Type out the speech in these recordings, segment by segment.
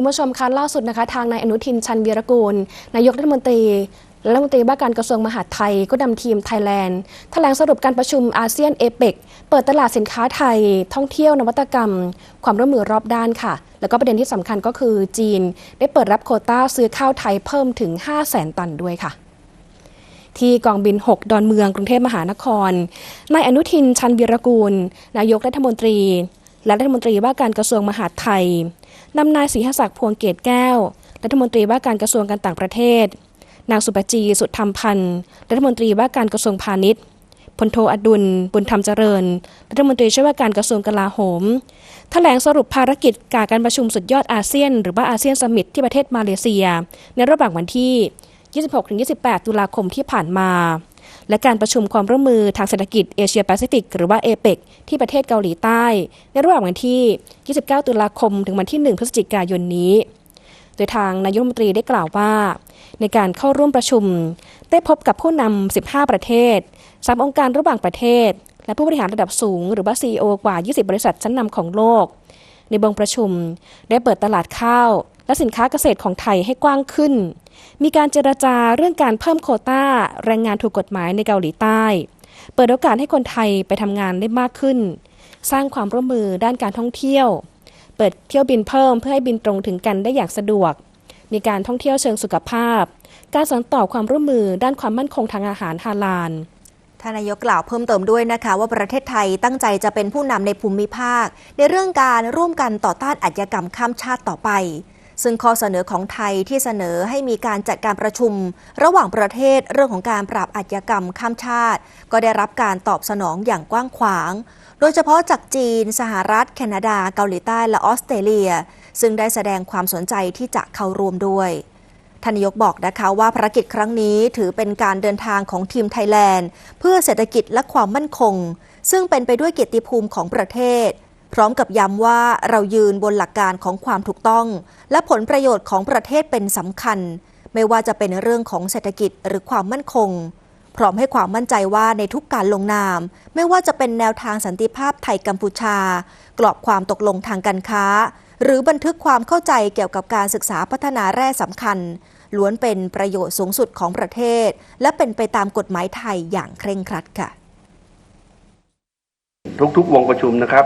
คุณผู้ชมคะล่าสุดนะคะ ทางนายอนุทินชันวีรกูล นายกรัฐมนตรีและรัฐมนตรีว่าการกระทรวงมหาดไทยก็นำทีมไทยแลนด์แถลงสรุปการประชุมอาเซียนเอเปกเปิดตลาดสินค้าไทย ท่องเที่ยวนวัตกรรม ความร่วมมือรอบด้านค่ะ แล้วก็ประเด็นที่สำคัญก็คือจีน ได้เปิดรับโคต้าซื้อข้าวไทยเพิ่มถึง 5 0 0 0 0 0 ตันด้วยค่ะที่กองบิน 6 ดอนเมืองกรุงเทพมหานคร นายอนุทินชันวีรกูล นายกรัฐมนตรี และรัฐมนตรีว่าการกระทรวงมหาดไทยนำนายศรีหศักดิ์พวงเกตแก้ว รัฐมนตรีว่าการกระทรวงการต่างประเทศ นางสุปจีสุธรรมพันธ์รัฐมนตรีว่าการกระทรวงพาณิชย์พลโทอดุล บุญธรรมเจริญ รัฐมนตรีช่วยว่าการกระทรวงกลาโหม แถลงสรุปภารกิจการการประชุมสุดยอดอาเซียน หรือว่าอาเซียนสมิตที่ประเทศมาเลเซีย ในระหว่างวันที่ 26-28 ตุลาคมที่ผ่านมา และการประชุมความร่วมมือทางเศรษฐกิจเอเชียแปซิฟิกหรือว่าเอเปกที่ประเทศเกาหลีใต้ ในระหว่างวันที่ 29 ตุลาคม ถึงวันที่ 1 พฤศจิกายนนี้ โดยทางนายกรัฐมนตรีได้กล่าวว่า ในการเข้าร่วมประชุม ได้พบกับผู้นำ 15 ประเทศ 3 องค์การระหว่างประเทศ และผู้บริหารระดับสูง หรือว่า CEO กว่า 20 บริษัทชั้นนำของโลก ในบงประชุม ได้เปิดตลาดข้าว และสินค้าเกษตรของไทยให้กว้างขึ้น มีการเจรจาเรื่องการเพิ่มโควต้า แรงงานถูกกฎหมายในเกาหลีใต้ เปิดโอกาสให้คนไทยไปทำงานได้มากขึ้น สร้างความร่วมมือด้านการท่องเที่ยว เปิดเที่ยวบินเพิ่มเพื่อให้บินตรงถึงกันได้อย่างสะดวก มีการท่องเที่ยวเชิงสุขภาพ การสานต่อความร่วมมือด้านความมั่นคงทางอาหารฮาลาลท่านนายกกล่าวเพิ่มเติมด้วยนะคะ ว่าประเทศไทยตั้งใจจะเป็นผู้นำในภูมิภาค ในเรื่องการร่วมกันต่อต้านอาชญากรรมข้ามชาติต่อไป ซึ่งข้อเสนอของไทยที่เสนอให้มีการจัดการประชุม ระหว่างประเทศเรื่องของการปราบอาชญากรรมข้ามชาติ ก็ได้รับการตอบสนองอย่างกว้างขวาง โดยเฉพาะจากจีน สหรัฐ แคนาดา เกาหลีใต้และออสเตรเลีย ซึ่งได้แสดงความสนใจที่จะเข้าร่วมด้วยทานายกบอกนะคะว่าภารกิจครั้งนี้ถือเป็นการเดินทางของทีมไทยแลนด์ เพื่อเศรษฐกิจและความมั่นคง ซึ่งเป็นไปด้วยเกียรติภูมิของประเทศ พร้อมกับย้ำว่าเรายืนบนหลักการของความถูกต้อง และผลประโยชน์ของประเทศเป็นสำคัญ ไม่ว่าจะเป็นเรื่องของเศรษฐกิจหรือความมั่นคง พร้อมให้ความมั่นใจว่าในทุกการลงนาม ไม่ว่าจะเป็นแนวทางสันติภาพไทยกัมพูชา กรอบความตกลงทางการค้า หรือบันทึกความเข้าใจเกี่ยวกับการศึกษาพัฒนาแร่สำคัญ ล้วนเป็นประโยชน์สูงสุดของประเทศ และเป็นไปตามกฎหมายไทยอย่างเคร่งครัดค่ะ ทุกๆวงประชุมนะครับ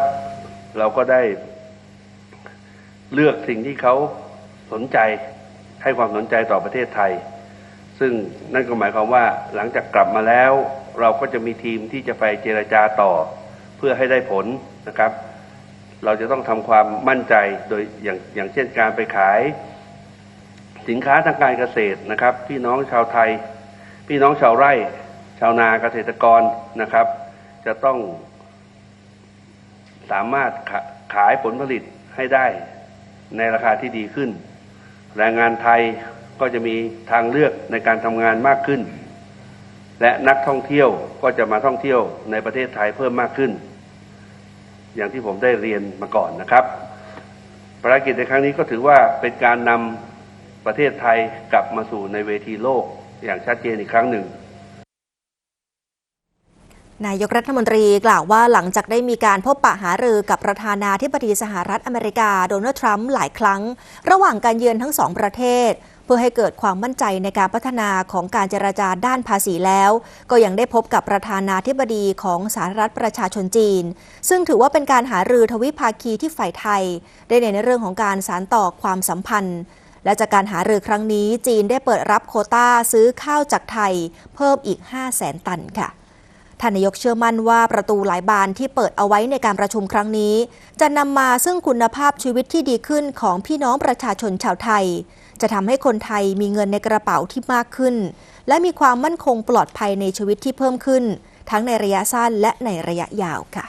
เราก็ได้เลือกสิ่งที่เขาสนใจให้ความสนใจต่อประเทศไทย ซึ่งนั่นก็หมายความว่าหลังจากกลับมาแล้ว เราก็จะมีทีมที่จะไปเจรจาต่อ เพื่อให้ได้ผลนะครับ เราจะต้องทำความมั่นใจโดยอย่างอย่างเช่นการไปขาย สินค้าทางการเกษตรนะครับ พี่น้องชาวไทย พี่น้องชาวไร่ ชาวนาเกษตรกรนะครับ จะต้อง สามารถขาขายผลผลิตให้ได้ในราคาที่ดีขึ้น แรงงานไทยก็จะมีทางเลือกในการทำงานมากขึ้น และนักท่องเที่ยวก็จะมาท่องเที่ยวในประเทศไทยเพิ่มมากขึ้น อย่างที่ผมได้เรียนมาก่อนนะครับภารกิจในครั้งนี้ก็ถือว่าเป็นการนำประเทศไทยกลับมาสู่ในเวทีโลกอย่างชัดเจนอีกครั้งหนึ่ง นายกรัฐมนตรีกล่าวว่าหลังจากได้มีการพบปะหารือกับประธานาธิบดีสหรัฐอเมริกาโดนัลด์ทรัมป์หลายครั้ง ระหว่างการเยือนทั้งสองประเทศ เพื่อให้เกิดความมั่นใจในการพัฒนาของการเจรจาด้านภาษีแล้ว ก็ยังได้พบกับประธานาธิบดีของสหรัฐประชาชนจีน ซึ่งถือว่าเป็นการหารือทวิภาคีที่ฝ่ายไทย ได้ในเรื่องของการสานต่อความสัมพันธ์และจากการหารือครั้งนี้จีนได้เปิดรับโคต้าซื้อข้าวจากไทย เพิ่มอีก 5 0 0แสนตันค่ะ ท่านนายกเชื่อมั่นว่าประตูหลายบานที่เปิดเอาไว้ในการประชุมครั้งนี้ จะนำมาซึ่งคุณภาพชีวิตที่ดีขึ้นของพี่น้องประชาชนชาวไทย จะทำให้คนไทยมีเงินในกระเป๋าที่มากขึ้น และมีความมั่นคงปลอดภัยในชีวิตที่เพิ่มขึ้น ทั้งในระยะสั้นและในระยะยาวค่ะ